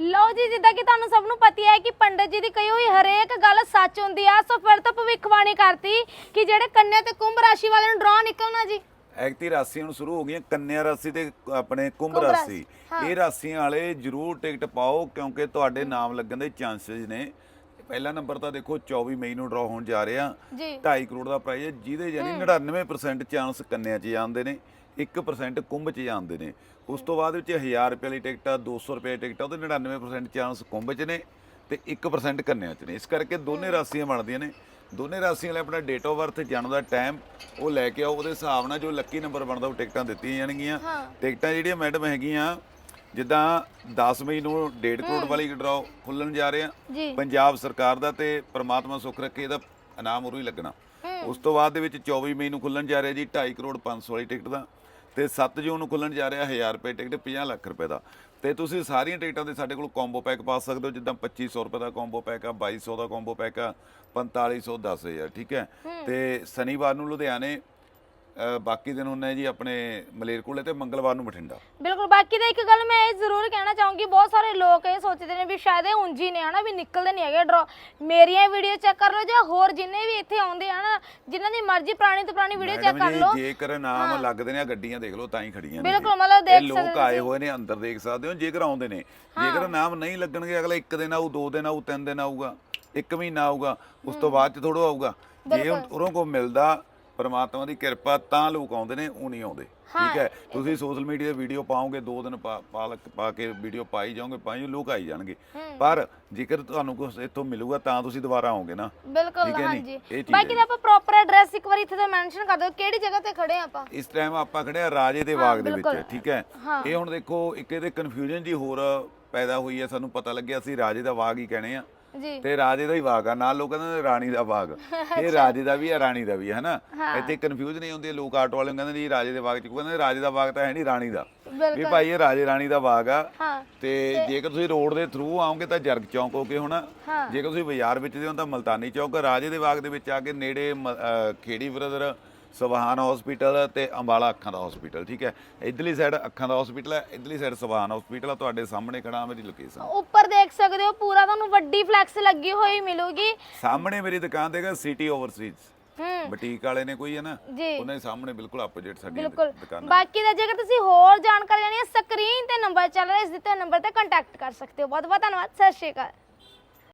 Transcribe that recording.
ਲਓ ਜੀ ਜਿੱਦਾਂ ਕਿ ਤੁਹਾਨੂੰ ਸਭ ਨੂੰ ਪਤਾ ਹੈ ਕਿ ਪੰਡਤ ਜੀ ਦੀ ਕਹੀ ਹੋਈ ਹਰੇਕ ਗੱਲ ਸੱਚ ਹੁੰਦੀ ਆ। ਸੋ ਫਿਰ ਤੋਂ ਭਵਿੱਖਬਾਣੀ ਕਰਤੀ ਕਿ ਜਿਹੜੇ ਕੰਨਿਆ ਤੇ ਕੁੰਭ ਰਾਸ਼ੀ ਵਾਲੇ ਨੂੰ ਡਰਾ ਨਿਕਲਣਾ ਜੀ। ਐਕਤੀ ਰਾਸ਼ੀ ਹੁਣ ਸ਼ੁਰੂ ਹੋ ਗਈਆਂ ਕੰਨਿਆ ਰਾਸ਼ੀ ਤੇ ਆਪਣੇ ਕੁੰਭ ਕੁੰਭ ਰਾਸ਼ੀ। ਰਾਸ਼ੀ, ਹਾਂ। ਇਹ ਰਾਸ਼ੀਆਂ ਵਾਲੇ ਜਰੂਰ ਟਿਕਟ ਪਾਓ ਕਿਉਂਕਿ ਤੁਹਾਡੇ ਨਾਮ ਲੱਗਣ ਦੇ ਚਾਂਸਸ ਨੇ। ਪਹਿਲਾ ਨੰਬਰ ਤਾਂ ਦੇਖੋ 24 ਮਈ ਨੂੰ ਡਰਾ ਹੋਣ ਜਾ ਰਿਹਾ ਜੀ। 2.5 ਕਰੋੜ ਦਾ ਪ੍ਰਾਈਜ਼ ਹੈ ਜਿਹਦੇ ਯਾਨੀ 99% ਚਾਂਸ ਕੰਨਿਆ 'ਚ ਜਾਂਦੇ ਨੇ। 1% ਕੁੰਭ 'ਚ ਜਾਂਦੇ ਨੇ। ਉਸ ਤੋਂ ਬਾਅਦ ਵਿੱਚ 1000 ਰੁਪਏ ਵਾਲੀ ਟਿਕਟ ਆ 200 ਰੁਪਏ ਦੀ ਟਿਕਟ ਆ ਉਹਦੇ 99% ਚਾਂਸ ਕੁੰਭ 'ਚ ਨੇ ਤੇ 1% ਕੰਨਿਆ 'ਚ ਨੇ। ਇਸ ਕਰਕੇ ਦੋਨੇ ਰਾਸ਼ੀਆਂ ਬਣਦੀਆਂ ਨੇ। ਦੋਨੇ ਰਾਸ਼ੀਆਂ ਲਈ ਆਪਣਾ ਡੇਟ ਆਫ ਬਰਥ ਜਨਮ ਦਾ ਟਾਈਮ ਉਹ ਲੈ ਕੇ ਆਓ। ਉਹਦੇ ਹਿਸਾਬ ਨਾਲ ਜੋ ਲੱਕੀ ਨੰਬਰ ਬਣਦਾ ਉਹ ਟਿਕਟਾਂ ਦਿੱਤੀਆਂ ਜਾਣਗੀਆਂ। ਟਿਕਟਾਂ ਜਿਹੜੀਆਂ ਮੈਡਮ ਹੈਗੀਆਂ ਜਿੱਦਾਂ 10 ਮਈ ਨੂੰ 1.5 ਕਰੋੜ ਵਾਲੀ ਡਰਾਅ ਖੁੱਲਣ ਜਾ ਰਹੇ। ਆ ਪੰਜਾਬ ਸਰਕਾਰ ਦਾ ਤੇ ਪ੍ਰਮਾਤਮਾ ਸੁੱਖ ਰੱਖੇ ਇਹਦਾ ਇਨਾਮ ਉਰੂ ਹੀ ਲੱਗਣਾ। ਉਸ ਤੋਂ ਬਾਅਦ ਦੇ ਵਿੱਚ 24 ਮਈ ਨੂੰ ਖੁੱਲਣ ਜਾ ਰਿਹਾ ਜੀ 2.5 ਕਰੋੜ 500 ਵਾਲੀ ਟਿਕਟ ਦਾ। ਤੇ 7 ਜੂਨ ਨੂੰ ਖੁੱਲਣ ਜਾ ਰਿਹਾ 1000 ਰੁਪਏ ਟਿਕਟ 50 ਲੱਖ ਰੁਪਏ ਦਾ। ਤੇ ਤੁਸੀਂ ਸਾਰੀਆਂ ਟਿਕਟਾਂ ਦੇ ਸਾਡੇ ਕੋਲ ਕੰਬੋ ਪੈਕ ਪਾ ਸਕਦੇ ਹੋ ਜਿੱਦਾਂ 2500 ਰੁਪਏ ਦਾ ਕੰਬੋ ਪੈਕ ਆ 2200 ਦਾ ਕੰਬੋ ਪੈਕ ਆ 4500 10000 ਠੀਕ ਹੈ। ਤੇ ਸ਼ਨੀਵਾਰ ਨੂੰ ਲੁਧਿਆਣੇ ਬਾਕੀ ਦਿਨ ਹੁੰਨੇ ਜੀ ਆਪਣੇ ਮਲੇਰਕੋਟਲੇ ਤੇ ਮੰਗਲਵਾਰ ਨੂੰ ਬਠਿੰਡਾ। ਬਿਲਕੁਲ ਬਾਕੀ ਤਾਂ ਇੱਕ ਗੱਲ ਮੈਂ ਇਹ ਜ਼ਰੂਰ ਕਹਿਣਾ ਚਾਹੂੰਗੀ ਬਹੁਤ ਸਾਰੇ ਲੋਕ ਇਹ ਸੋਚਦੇ ਨੇ ਵੀ ਸ਼ਾਇਦ ਇਹ ਉਂਝ ਨੇ ਹਨਾ ਵੀ ਨਿਕਲਦੇ ਨਹੀਂ ਹੈਗੇ ਡਰਾ ਮੇਰੀਆਂ ਵੀਡੀਓ ਚੈੱਕ ਕਰ ਲਓ ਜਾਂ ਹੋਰ ਜਿੰਨੇ ਵੀ ਇੱਥੇ ਆਉਂਦੇ ਆ ਨਾ ਜਿਨ੍ਹਾਂ ਦੀ ਮਰਜ਼ੀ ਪੁਰਾਣੀ ਤੋਂ ਪੁਰਾਣੀ ਵੀਡੀਓ ਚੈੱਕ ਕਰ ਲਓ। ਜੇਕਰ ਨਾਮ ਲੱਗਦੇ ਨੇ ਆ ਗੱਡੀਆਂ ਦੇਖ ਲਓ ਤਾਂ ਹੀ ਖੜੀਆਂ ਨੇ ਬਿਲਕੁਲ। ਮਤਲਬ ਦੇਖ ਸਕਦੇ ਲੋਕ ਆਏ ਹੋਏ ਨੇ ਅੰਦਰ ਦੇਖ ਸਕਦੇ ਹੋ ਜੇਕਰ ਆਉਂਦੇ ਨੇ। ਜੇਕਰ ਨਾਮ ਨਹੀਂ ਲੱਗਣਗੇ ਅਗਲਾ ਇੱਕ ਦਿਨ ਆਊ ਦੋ ਦਿਨ ਆਊ ਤਿੰਨ ਦਿਨ ਆਊਗਾ ਇੱਕ ਮਹੀਨਾ ਆਊਗਾ ਉਸ ਤੋਂ ਬਾਅਦ ਚ ਥੋੜਾ ਆਊਗਾ। ਜੇ ਉਹਨਾਂ ਕੋ ਮਿਲਦਾ ਪਰਮਾਤਮਾ ਦੀ ਕਿਰਪਾ ਤਾਂ ਲੋਕ ਆਉਂਦੇ ਨੇ ਉਹ ਨਹੀਂ ਆਉਂਦੇ। ਠੀਕ ਹੈ? ਤੁਸੀਂ ਸੋਸ਼ਲ ਮੀਡੀਆ ਤੇ ਵੀਡੀਓ ਪਾਓਗੇ ਦੋ ਦਿਨ ਪਾ ਪਾ- ਕੇ ਵੀਡੀਓ ਪਾਈ ਜਾਓਗੇ ਪਾਈ ਲੋਕ ਆਈ ਜਾਣਗੇ। ਪਰ ਜੇਕਰ ਤੁਹਾਨੂੰ ਕੁਝ ਇੱਥੋਂ ਮਿਲੂਗਾ ਤਾਂ ਤੁਸੀਂ ਦੁਬਾਰਾ ਆਓਗੇ ਨਾ। ਬਿਲਕੁਲ? ਹਾਂਜੀ। ਬਾਕੀ। ਤਾਂ ਆਪਾਂ ਪ੍ਰੋਪਰ ਐਡਰੈਸ ਇੱਕ ਵਾਰੀ ਇੱਥੇ ਤੇ ਮੈਂਸ਼ਨ ਕਰ ਦਿਓ ਕਿਹੜੀ ਜਗ੍ਹਾ ਤੇ ਖੜੇ ਆਪਾਂ? ਇਸ ਟਾਈਮ ਆਪਾਂ ਖੜੇ ਆ ਰਾਜੇ ਦੇ ਬਾਗ ਦੇ। ਵਿੱਚ ਠੀਕ ਹੈ। ਇਹ ਹੁਣ ਦੇਖੋ ਇੱਕ ਇਹਦੇ ਕਨਫਿਊਜ਼ਨ ਜੀ ਹੋਰ ਪੈਦਾ ਹੋਈ ਹੈ ਸਾਨੂੰ ਪਤਾ ਲੱਗਿਆ ਅਸੀਂ ਰਾਜੇ ਦਾ ਬਾਗ ਹੀ ਕਹਣੇ ਆ। ਜੀ। ਤੇ ਰਾਜੇ ਦਾ ਹੀ ਬਾਗ ਆ ਨਾਲ ਲੋਕ ਕਹਿੰਦੇ ਨੇ ਰਾਣੀ ਦਾ ਬਾਗ ਇਹ ਰਾਜੇ ਦਾ ਵੀ ਹੈ ਰਾਣੀ ਦਾ ਵੀ ਹੈ ਹਨਾ? ਇੱਥੇ ਕਨਫਿਊਜ਼ਨ ਨਹੀਂ ਹੁੰਦੀ ਲੋਕ ਆਟੋ ਵਾਲੇ ਨੂੰ ਕਹਿੰਦੇ ਜੀ ਰਾਜੇ ਦੇ ਬਾਗ ਚ ਕਹਿੰਦੇ ਰਾਜੇ ਦਾ ਬਾਗ ਤਾਂ ਹੈ ਨਹੀਂ ਰਾਣੀ ਦਾ। ਵੀ ਭਾਈ ਇਹ ਰਾਜੇ ਰਾਣੀ ਦਾ ਬਾਗ ਆ। ਤੇ ਜੇਕਰ ਤੁਸੀਂ ਰੋਡ ਦੇ ਥਰੂ ਆਓਗੇ ਤਾਂ ਜਰਗ ਚੌਂਕ ਹੋ ਕੇ ਹੋਣਾ। ਜੇਕਰ ਤੁਸੀਂ ਬਾਜ਼ਾਰ ਵਿੱਚ ਦੇ ਹੋ ਤਾਂ ਮਲਤਾਨੀ ਚੌਕ ਰਾਜੇ ਦੇ ਬਾਗ ਦੇ ਵਿੱਚ ਆ ਕੇ ਨੇੜੇ ਖੇੜੀ ਬ੍ਰਦਰ ਸਵਾਹਾਨ ਹਸਪੀਟਲ ਤੇ ਅੰਬਾਲਾ ਅੱਖਾਂ ਦਾ ਹਸਪੀਟਲ ਠੀਕ ਹੈ? ਇਧਰਲੀ ਸਾਈਡ ਅੱਖਾਂ ਦਾ ਹਸਪੀਟਲ ਹੈ ਇਧਰਲੀ ਸਾਈਡ ਸਵਾਹਾਨ ਹਸਪੀਟਲ ਆ ਤੁਹਾਡੇ ਸਾਹਮਣੇ ਖੜਾ ਮੇਰੀ ਲੋਕੇਸ਼ਨ ਉੱਪਰ ਦੇਖ ਸਕਦੇ ਹੋ ਪੂਰਾ ਤੁਹਾਨੂੰ ਵੱਡੀ ਫਲੈਕਸ ਲੱਗੀ ਹੋਈ ਮਿਲੂਗੀ। ਸਾਹਮਣੇ ਮੇਰੀ ਦੁਕਾਨ ਹੈਗਾ ਸਿਟੀ ਓਵਰਸੀਜ਼ ਹੂੰ। ਬੁਟੀਕ ਵਾਲੇ ਨੇ ਕੋਈ ਹੈ ਨਾ ਉਹਨਾਂ ਦੇ ਸਾਹਮਣੇ ਬਿਲਕੁਲ ਆਪੋਜੀਟ ਸਾਡੀ ਬਿਲਕੁਲ। ਦੁਕਾਨ। ਬਾਕੀ ਦਾ ਜੇਕਰ ਤੁਸੀਂ ਹੋਰ ਜਾਣਕਾਰੀ ਲੈਣੀ ਹੈ ਸਕਰੀਨ ਤੇ ਨੰਬਰ ਚੱਲ ਰਿਹਾ ਇਸ ਦਿੱਤੇ ਨੰਬਰ ਤੇ ਕੰਟੈਕਟ ਕਰ ਸਕਦੇ ਹੋ। ਬਹੁਤ ਬਹੁਤ ਧੰਨਵਾਦ ਸਤਿ ਸ਼੍ਰੀ ਅਕਾਲ।